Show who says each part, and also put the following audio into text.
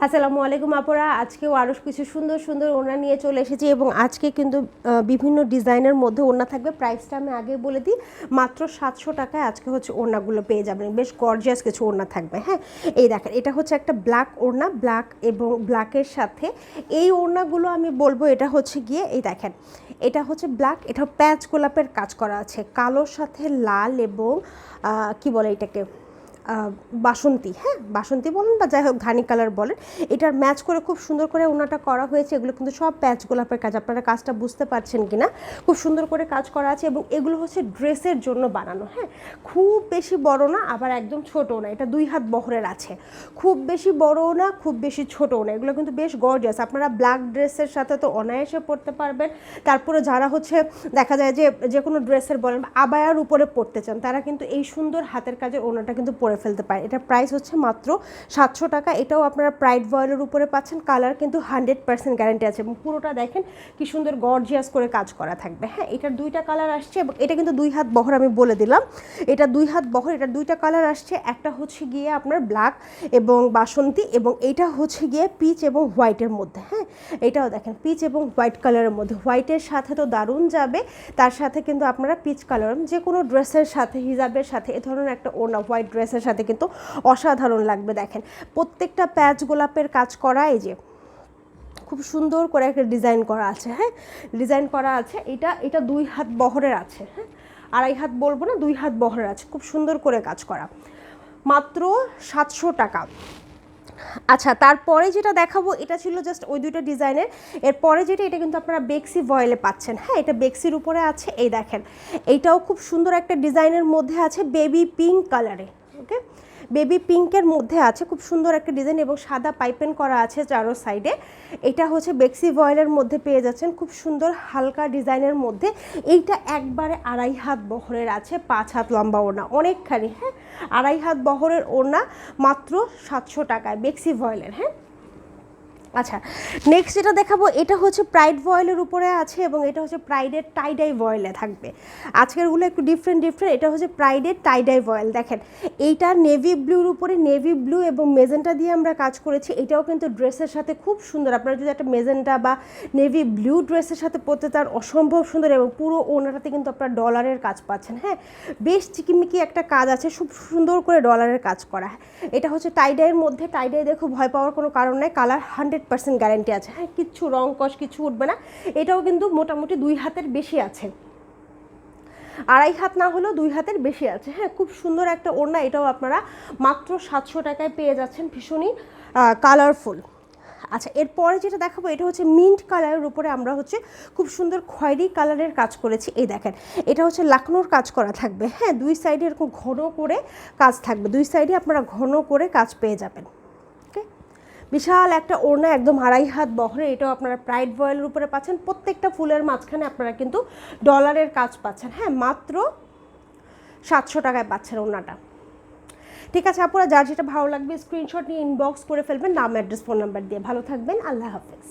Speaker 1: আসসালামু আলাইকুম আপুরা। আজকেও আরও কিছু সুন্দর সুন্দর ওড়না নিয়ে চলে এসেছি এবং আজকে কিন্তু বিভিন্ন ডিজাইনের মধ্যে ওড়না থাকবে। প্রাইসটা আমি আগে বলে দিই, মাত্র সাতশো টাকায় আজকে হচ্ছে ওড়নাগুলো পেয়ে যাবেন। বেশ গর্জিয়াস কিছু ওড়না থাকবে হ্যাঁ? এই দেখেন, এটা হচ্ছে একটা ব্ল্যাক ওড়না ব্ল্যাক এবং ব্ল্যাকের সাথে এই ওড়নাগুলো আমি বলব, এটা হচ্ছে গিয়ে, এই দেখেন, এটা হচ্ছে ব্ল্যাক এটা প্যাচ গোলাপের কাজ করা আছে। কালোর সাথে লাল এবং কি বলে এটাকে? বাসন্তী হ্যাঁ? বাসন্তী বলেন বা যাই হোক ঘানি কালার বলেন, এটার ম্যাচ করে খুব সুন্দর করে ওনাটা করা হয়েছে। এগুলো কিন্তু সব প্যাচ গোলাপের কাজ। আপনারা কাজটা বুঝতে পারছেন কি না খুব সুন্দর করে কাজ করা আছে এবং এগুলো হচ্ছে ড্রেসের জন্য বানানো হ্যাঁ? খুব বেশি বড় না, আবার একদম ছোটও না। এটা দুই হাত বহরের আছে। খুব বেশি বড়ও না, খুব বেশি ছোটও না। এগুলো কিন্তু বেশ গর্জিয়াস আপনারা ব্ল্যাক ড্রেসের সাথে তো অনায়াসে পরতে পারবেন। তারপরে যারা হচ্ছে, দেখা যায় যে যে কোনো ড্রেসের বলেন আবায়ার উপরে পরতে চান, তারা কিন্তু এই সুন্দর হাতের কাজের ওনাটা কিন্তু পরে ফেলতে পারে এটা প্রাইস হচ্ছে মাত্র সাতশো টাকা। এটাও আপনারা প্রাইড ভয়েলের উপরে পাচ্ছেন। কালার কিন্তু হান্ড্রেড পার্সেন্ট গ্যারান্টি আছে। এবং পুরোটা দেখেন কি সুন্দর গর্জিয়াস করে কাজ করা থাকবে। হ্যাঁ এটার দুইটা কালার আসছে এবং এটা কিন্তু দুই হাত বহর আমি বলে দিলাম। এটা দুই হাত বহর, এটার দুইটা কালার আসছে। একটা হচ্ছে গিয়ে আপনার ব্ল্যাক এবং বাসন্তী এবং এটা হচ্ছে গিয়ে পিচ এবং হোয়াইটের মধ্যে। হ্যাঁ এটাও দেখেন পিচ এবং হোয়াইট কালারের মধ্যে। হোয়াইটের সাথে তো দারুণ যাবে। তার সাথে কিন্তু আপনারা পিচ কালার যে কোনো ড্রেসের সাথে হিজাবের সাথে, এ ধরনের একটা ওড়না হোয়াইট ড্রেসের সাথে কিন্তু অসাধারণ লাগবে, দেখেন। প্রত্যেকটা প্যাচ গোলাপের কাজ করা, এই যে খুব সুন্দর করে একটা ডিজাইন করা আছে হ্যাঁ? ডিজাইন করা আছে, এটা এটা দুই হাত বহরের আছে হ্যাঁ? আড়াই হাত বলব না, দুই হাত বহরের আছে, খুব সুন্দর করে কাজ করা। মাত্র সাতশো টাকা। আচ্ছা তারপরে যেটা দেখাবো, এটা ছিল জাস্ট ওই দুইটা ডিজাইনের এরপরে যেটা, এটা কিন্তু আপনারা বেক্সি ভয়েলে পাচ্ছেন হ্যাঁ? এটা বেক্সির উপরে আছে, এই দেখেন। এইটাও খুব সুন্দর একটা ডিজাইনের মধ্যে আছে বেবি পিঙ্ক কালারে ওকে? বেবি পিঙ্কের মধ্যে আছে খুব সুন্দর একটা ডিজাইন এবং সাদা পাইপেন করা আছে চারো সাইডে এটা হচ্ছে বেক্সি ভয়েলের মধ্যে পেয়ে যাচ্ছেন, খুব সুন্দর হালকা ডিজাইনের মধ্যে। এইটা একবারে আড়াই হাত বহরের আছে, পাঁচ হাত লম্বা ওড়না, অনেকখানি হ্যাঁ? আড়াই হাত বহরের ওড়না মাত্র সাতশো টাকায় বেক্সি ভয়েলের হ্যাঁ? আচ্ছা নেক্সট যেটা দেখাবো, এটা হচ্ছে প্রাইড ভয়েলের উপরে আছে এবং এটা হচ্ছে প্রাইডের টাইডাই ভয়েলে থাকবে। আজকেরগুলো একটু ডিফারেন্ট ডিফারেন্ট এটা হচ্ছে প্রাইডের টাইডাই ভয়েল দেখেন, এইটা নেভি ব্লুর উপরে নেভি ব্লু এবং মেজেন্টা দিয়ে আমরা কাজ করেছি, এটাও কিন্তু ড্রেসের সাথে খুব সুন্দর। আপনারা যদি একটা মেজেন্টা বা নেভি ব্লু ড্রেসের সাথে পরতে তার অসম্ভব সুন্দর এবং পুরো ওনাটাতে কিন্তু আপনারা ডলারের কাজ পাচ্ছেন হ্যাঁ? বেশ চিকিমিকি একটা কাজ আছে, খুব সুন্দর করে ডলারের কাজ করা। এটা হচ্ছে টাইডাইয়ের মধ্যে টাইডাই দেখো ভয় পাওয়ার কোনো কারণ নেই কালার হান্ড্রেড পার্সেন্ট গ্যারেন্টি আছে। হ্যাঁ কিচ্ছু রং কষ কিছু উঠবে না। এটাও কিন্তু মোটামুটি দুই হাতের বেশি আছে। আড়াই হাত না হলেও দুই হাতের বেশি আছে। হ্যাঁ খুব সুন্দর একটা ওড়না, এটাও আপনারা মাত্র সাতশো টাকায় পেয়ে যাচ্ছেন ভীষণই কালারফুল আচ্ছা এরপরে যেটা দেখাবো, এটা হচ্ছে মিন্ট কালারের উপরে আমরা হচ্ছে খুব সুন্দর খয়েরি কালারের কাজ করেছি। এই দেখেন, এটা হচ্ছে লাকনোর কাজ করা থাকবে। হ্যাঁ দুই সাইডে এরকম ঘন করে কাজ থাকবে। দুই সাইডে আপনারা ঘন করে কাজ পেয়ে যাবেন। বিশাল একটা ওড়না একদম আড়াই হাত বহরে, এটাও আপনারা প্রাইড ভয়েলের উপরে পাচ্ছেন। প্রত্যেকটা ফুলের মাঝখানে আপনারা কিন্তু ডলারের কাজ পাচ্ছেন। হ্যাঁ মাত্র সাতশো টাকায় পাচ্ছেন ওড়নাটা। ঠিক আছে আপনারা যার যেটা ভালো লাগবে স্ক্রিনশট নিয়ে ইনবক্স করে ফেলবেন, নাম অ্যাড্রেস ফোন নাম্বার দিয়ে। ভালো থাকবেন, আল্লাহ হাফেজ।